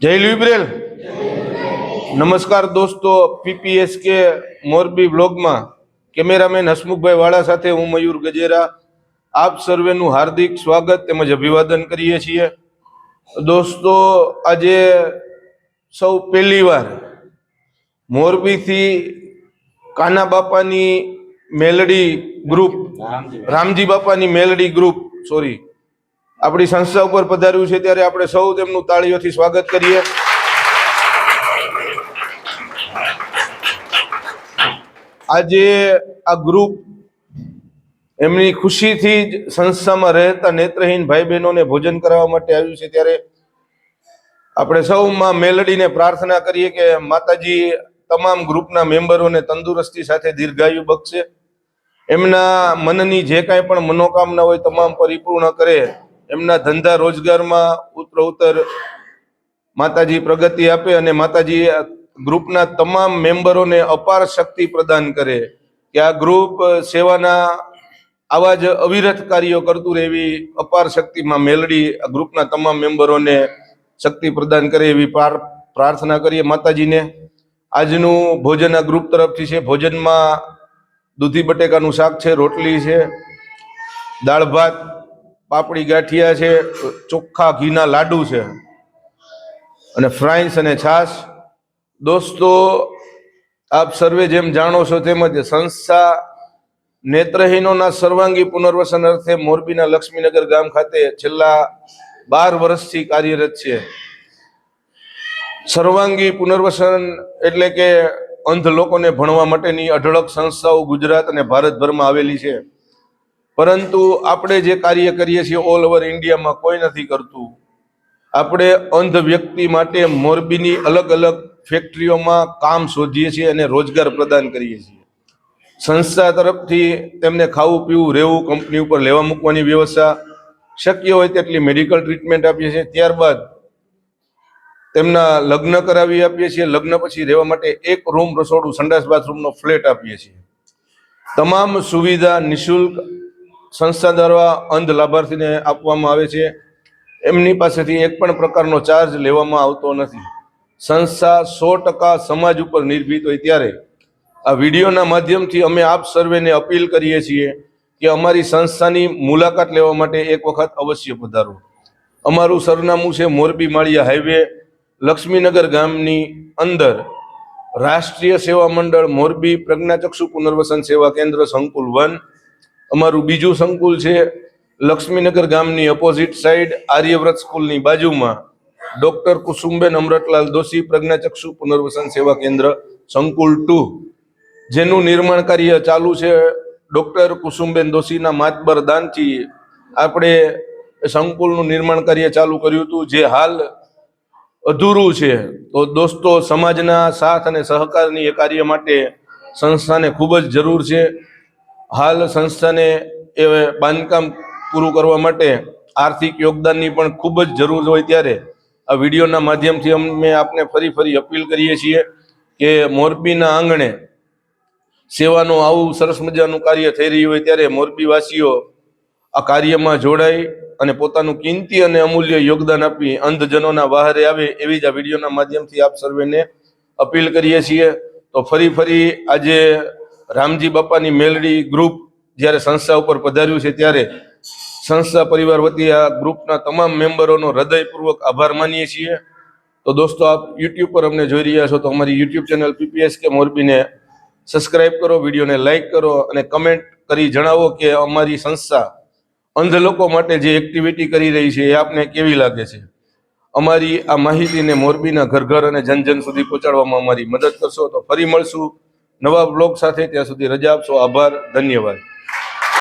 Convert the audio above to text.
જય લ્યુબ્રેલ નમસ્કાર દોસ્તો, પીપીએસકે મોરબી બ્લોગમાં કેમેરામેન હસમુખભાઈ વાળા સાથે હું મયુર ગજેરા. આપ સર્વેનું હાર્દિક સ્વાગત તેમજ અભિવાદન કરીએ છીએ. દોસ્તો, આજે સૌ પહેલીવાર મોરબીથી કાના બાપાની મેલડી ગ્રુપ, રામજી બાપાની મેલડી ગ્રુપ, સોરી આપણી સંસ્થા ઉપર પધાર્યું છે ત્યારે આપણે સૌ તેમનું તાળીઓથી સ્વાગત કરીએ. આજે આ ગ્રુપ એમની ખુશીથી જ સંસ્થામાં રહેતા નેત્રહીન ભાઈ બહેનોને ભોજન કરાવવા માટે આવ્યું છે ત્યારે આપણે સૌમાં મેલડીને પ્રાર્થના કરીએ કે માતાજી તમામ ગ્રુપના મેમ્બરોને તંદુરસ્તી સાથે દીર્ઘાયુ બક્ષે. એમના મનની જે કાંઈ પણ મનોકામના હોય, તમામ પરિપૂર્ણ કરે. એમના ધંધા રોજગારમાં ઉત્તરોત્તર માતાજી પ્રગતિ આપે અને માતાજી ગ્રુપના તમામ મેમ્બરોને અપાર શક્તિ પ્રદાન કરે કે આ ગ્રુપ સેવાના આવા જ અવિરત કાર્યો કરતું રહે એવી અપાર શક્તિમાં મેલડી આ ગ્રુપના તમામ મેમ્બરોને શક્તિ પ્રદાન કરે એવી પ્રાર્થના કરીએ માતાજીને. આજનું ભોજન આ ગ્રુપ તરફથી છે. ભોજનમાં દૂધી બટેકાનું શાક છે, રોટલી છે, દાળ ભાત પાપડી ગાંઠિયા છે, ચોખ્ખા ઘીના લાડુ છે અને ફ્રાઈન્સ અને છાશ. દોસ્તો, આપ સર્વે જેમ જાણો છો તેમજ સંસ્થા નેત્રહીનોના સર્વાંગી પુનર્વસન અર્થે મોરબીના લક્ષ્મીનગર ગામ ખાતે છેલ્લા બાર વર્ષથી કાર્યરત છે. સર્વાંગી પુનર્વસન એટલે કે અંધ લોકોને ભણવા માટેની અઢળક સંસ્થાઓ ગુજરાત અને ભારતભરમાં આવેલી છે. પરંતુ આપણે જે કાર્ય કરીએ છીએ ઓલ ઓવર ઇન્ડિયામાં કોઈ નથી કરતું. આપણે અંધ વ્યક્તિ માટે મોરબીની અલગ અલગ ફેક્ટરીઓમાં કામ શોધીએ છીએ અને રોજગાર પ્રદાન કરીએ છીએ. સંસ્થા તરફથી તેમને ખાવું, પીવું, રહેવું, કંપની ઉપર લેવા મૂકવાની વ્યવસ્થા. શક્ય હોય તેટલી મેડિકલ ટ્રીટમેન્ટ આપીએ છીએ. ત્યારબાદ તેમના લગ્ન કરાવી આપીએ છીએ. લગ્ન પછી રહેવા માટે એક રૂમ રસોડું સંડાસ બાથરૂમનો ફ્લેટ આપીએ છીએ. તમામ સુવિધા નિશુલ્ક સંસ્થા દ્વારા અંધ લાભાર્થીને આપવામાં આવે છે. એમની પાસેથી એક પણ પ્રકારનો ચાર્જ લેવામાં આવતો નથી. સંસ્થા સો ટકા સમાજ ઉપર નિર્ભીત હોય ત્યારે આ વિડીયોના માધ્યમથી અમે આપ સર્વેને અપીલ કરીએ છીએ કે અમારી સંસ્થાની મુલાકાત લેવા માટે એક વખત અવશ્ય પધારો. અમારું સરનામું છે મોરબી માળિયા હાઈવે, લક્ષ્મીનગર ગામની અંદર. રાષ્ટ્રીય સેવા મંડળ મોરબી પ્રજ્ઞાચક્ષુ પુનર્વસન સેવા કેન્દ્ર સંકુલ વન. અમારું બીજું સંકુલ છે લક્ષ્મીનગર ગામની અપોઝિટ સાઈડ આર્યવ્રત સ્કૂલની બાજુમાં. ડોક્ટર કુસુમબેન અમરતલાલ દોશી પ્રજ્ઞાચક્ષુ પુનર્વસન સેવા કેન્દ્ર સંકુલ ટુ. જેનું નિર્માણ કાર્ય ચાલુ છે ડોક્ટર કુસુમબેન દોશીના માતબર દાનથી. આપણે સંકુલનું નિર્માણ કાર્ય ચાલુ કર્યું હતું, જે હાલ અધૂરું છે. તો દોસ્તો, સમાજના સાથ અને સહકારની એ કાર્ય માટે સંસ્થાને ખૂબ જ જરૂર છે. હાલ સંસ્થાને એ બાંધકામ પૂરું કરવા માટે આર્થિક યોગદાનની પણ ખૂબ જ જરૂર હોય ત્યારે આ વિડીયોના માધ્યમથી અમે આપને ફરી ફરી અપીલ કરીએ છીએ કે મોરબીના આંગણે સેવાનું આવું સરસ મજાનું કાર્ય થઈ રહ્યું હોય ત્યારે મોરબીવાસીઓ આ કાર્યમાં જોડાઈ અને પોતાનું કિંમતી અને અમૂલ્ય યોગદાન આપી અંધજનોના વહારે આવે એવી જ આ વિડીયોના માધ્યમથી આપ સર્વેને અપીલ કરીએ છીએ. તો ફરી ફરી આજે રામજી બાપાની મેલડી ગ્રુપ જ્યારે સંસ્થા ઉપર પધાર્યું છે ત્યારે સંસ્થા પરિવાર વતી આ ગ્રુપના તમામ મેમ્બરોનો હૃદયપૂર્વક આભાર માનીએ છીએ. તો દોસ્તો, આપ યુટ્યુબ પર અમને જોઈ રહ્યા છો તો અમારી યુટ્યુબ ચેનલ પીપીએસ કે મોરબીને સબસ્ક્રાઇબ કરો, વિડીયોને લાઈક કરો અને કમેન્ટ કરી જણાવો કે અમારી સંસ્થા અંધ લોકો માટે જે એક્ટિવિટી કરી રહી છે એ આપને કેવી લાગે છે? અમારી આ માહિતીને મોરબીના ઘર ઘર અને જન જન સુધી પહોંચાડવામાં અમારી મદદ કરશો તો ફરી મળશું. નવા બ્લોગ સાથે ત્યાં સુધી રજા આપશો. આભાર ધન્યવાદ.